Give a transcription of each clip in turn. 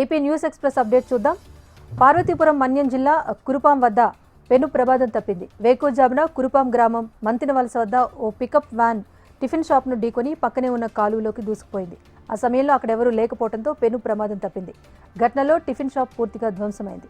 AP news express update చూద్దాం. పార్వతీపురం మన్యం జిల్లా కురుపాం వద్ద పెను ప్రమాదం తప్పింది. వేకోజామున కురుపాం గ్రామం మంతిన వలస వద్ద ఓ పికప్ వ్యాన్ టిఫిన్ షాప్ను ఢీకొని పక్కనే ఉన్న కాలువలోకి దూసుకుపోయింది. ఆ సమయంలో అక్కడెవరూ లేకపోవడంతో పెను ప్రమాదం తప్పింది. ఘటనలో టిఫిన్ షాప్ పూర్తిగా ధ్వంసమైంది.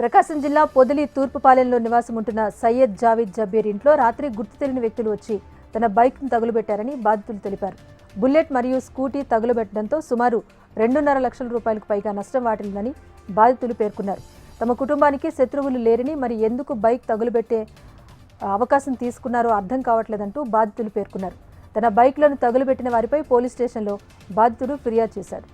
ప్రకాశం జిల్లా పొదిలి తూర్పుపాలెంలో నివాసం ఉంటున్న సయ్యద్ జావీద్ జబీర్ ఇంట్లో రాత్రి గుర్తు తెలియని వ్యక్తులు వచ్చి తన బైక్ను తగులుబెట్టారని బాధితులు తెలిపారు. బుల్లెట్ మరియు స్కూటీ తగులబెట్టడంతో సుమారు రెండున్నర లక్షల రూపాయలకు పైగా నష్టం వాటిల్లని బాధితులు పేర్కొన్నారు. తమ కుటుంబానికి శత్రువులు లేరని మరి ఎందుకు బైక్ తగులుబెట్టే అవకాశం తీసుకున్నారో అర్థం కావట్లేదంటూ బాధితులు పేర్కొన్నారు. తన బైక్లను తగులుబెట్టిన వారిపై పోలీస్ స్టేషన్లో బాధితుడు ఫిర్యాదు చేశాడు.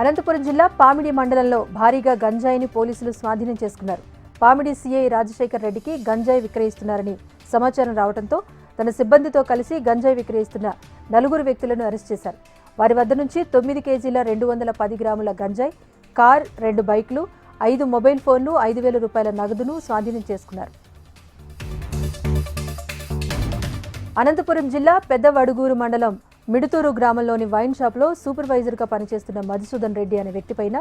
అనంతపురం జిల్లా పామిడి మండలంలో భారీగా గంజాయిని పోలీసులు స్వాధీనం చేసుకున్నారు. పామిడి సీఐ రాజశేఖర్ రెడ్డికి గంజాయి విక్రయిస్తున్నారని సమాచారం రావడంతో తన సిబ్బందితో కలిసి గంజాయి విక్రయిస్తున్న నలుగురు వ్యక్తులను అరెస్ట్ చేశారు. వారి వద్ద నుంచి తొమ్మిది కేజీల రెండు వందల పది గ్రాముల గంజాయి కార్ రెండు బైక్లు ఐదు మొబైల్ ఫోన్లు ఐదు వేల రూపాయల నగదును స్వాధీనం చేసుకున్నారు. అనంతపురం జిల్లా పెద్దవడుగూరు మండలం మిడుతూరు గ్రామంలోని వైన్ షాప్లో సూపర్వైజర్గా పనిచేస్తున్న మధుసూదన్ రెడ్డి అనే వ్యక్తిపైన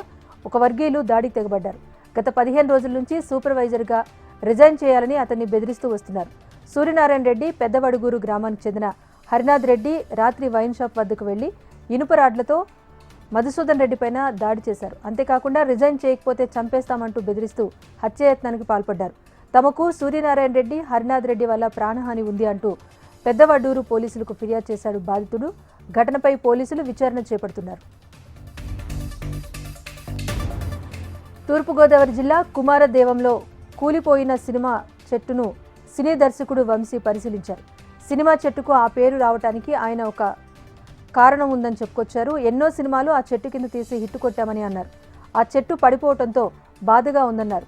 ఒక వర్గీయులు దాడికి తెగబడ్డారు. గత పదిహేను రోజుల నుంచి సూపర్వైజర్గా రిజైన్ చేయాలని అతన్ని బెదిరిస్తూ వస్తున్నారు. సూర్యనారాయణ రెడ్డి పెద్దవడుగూరు గ్రామానికి చెందిన హరినాథ్ రెడ్డి రాత్రి వైన్ షాప్ వద్దకు వెళ్ళి ఇనుప రాడ్లతో మధుసూదన్ రెడ్డి పైన దాడి చేశారు. అంతేకాకుండా రిజైన్ చేయకపోతే చంపేస్తామంటూ బెదిరిస్తూ హత్యయత్నానికి పాల్పడ్డారు. తమకు సూర్యనారాయణ రెడ్డి హరినాథ్ రెడ్డి వల్ల ప్రాణహాని ఉంది అంటూ పెద్దవడ్డూరు పోలీసులకు ఫిర్యాదు చేశాడు బాధితుడు. ఘటనపై పోలీసులు విచారణ చేపడుతున్నారు. తూర్పుగోదావరి జిల్లా కుమారదేవంలో కూలిపోయిన సినిమా చెట్టును సినీ దర్శకుడు వంశీ పరిశీలించారు. సినిమా చెట్టుకు ఆ పేరు రావటానికి ఆయన ఒక కారణం ఉందని చెప్పుకొచ్చారు. ఎన్నో సినిమాలు ఆ చెట్టు కింద తీసి హిట్ కొట్టామని అన్నారు. ఆ చెట్టు పడిపోవడంతో బాధగా ఉందన్నారు.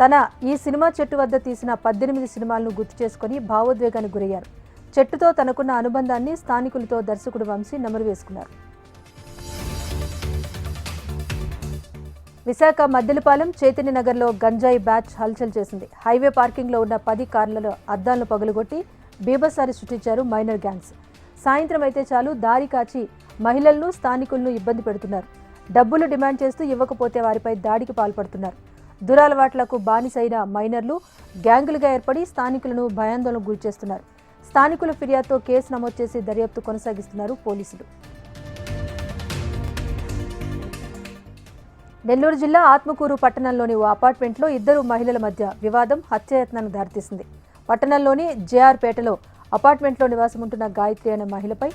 తన ఈ సినిమా చెట్టు వద్ద తీసిన పద్దెనిమిది సినిమాలను గుర్తు చేసుకుని భావోద్వేగానికి గురయ్యారు. చెట్టుతో తనకున్న అనుబంధాన్ని స్థానికులతో దర్శకుడు వంశీ నమరు వేసుకున్నారు. విశాఖ మద్దెలపాలెం చైతన్య నగర్లో గంజాయి బ్యాచ్ హల్చల్ చేసింది. హైవే పార్కింగ్లో ఉన్న పది కార్లలో అద్దాలను పగులుగొట్టి బీభత్సారి సృష్టించారు మైనర్ గ్యాంగ్స్. సాయంత్రం అయితే చాలు దారి కాచి మహిళలను స్థానికులను ఇబ్బంది పెడుతున్నారు. డబ్బులు డిమాండ్ చేస్తూ ఇవ్వకపోతే వారిపై దాడికి పాల్పడుతున్నారు. దురాలవాట్లకు బానిసైన మైనర్లు గ్యాంగులుగా ఏర్పడి స్థానికులను భయాందోళనకు గురిచేస్తున్నారు. స్థానికుల ఫిర్యాదుతో కేసు నమోదు చేసి దర్యాప్తు కొనసాగిస్తున్నారు పోలీసులు. నెల్లూరు జిల్లా ఆత్మకూరు పట్టణంలోని ఓ అపార్ట్మెంట్లో ఇద్దరు మహిళల మధ్య వివాదం హత్యాయత్నానికి దారితీసింది. పట్టణంలోని జేఆర్పేటలో అపార్ట్మెంట్లో నివాసం ఉంటున్న గాయత్రి అనే మహిళపై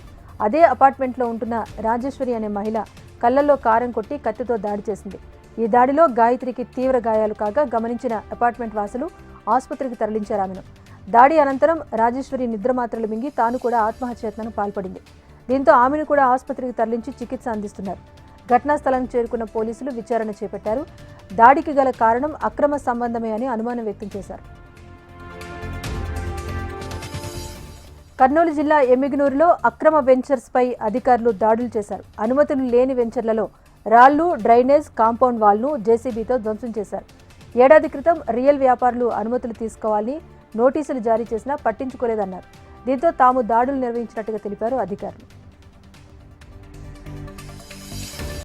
అదే అపార్ట్మెంట్లో ఉంటున్న రాజేశ్వరి అనే మహిళ కళ్ళల్లో కారం కొట్టి కత్తితో దాడి చేసింది. ఈ దాడిలో గాయత్రికి తీవ్ర గాయాలు కాగా గమనించిన అపార్ట్మెంట్ వాసులు ఆసుపత్రికి తరలించారు ఆమెను. దాడి అనంతరం రాజేశ్వరి నిద్రమాత్రలు మింగి తాను కూడా ఆత్మహత్యయత్నానికి పాల్పడింది. దీంతో ఆమెను కూడా ఆసుపత్రికి తరలించి చికిత్స అందిస్తున్నారు. ఘటనా స్థలం చేరుకున్న పోలీసులు విచారణ చేపట్టారు. దాడికి గల కారణం అక్రమ సంబంధమే అని అనుమానం వ్యక్తం చేశారు. కర్నూలు జిల్లా ఎమ్మిగనూరులో అక్రమ వెంచర్స్ పై అధికారులు దాడులు చేశారు. అనుమతులు లేని వెంచర్లలో రాళ్ళు డ్రైనేజ్ కాంపౌండ్ వాల్ను జేసీబీతో ధ్వంసం చేశారు. ఏడాది క్రితం రియల్ వ్యాపారులు అనుమతులు తీసుకోవాలని నోటీసులు జారీ చేసినా పట్టించుకోలేదన్నారు. దీంతో తాము దాడులు నిర్వహించినట్టుగా తెలిపారు అధికారులు.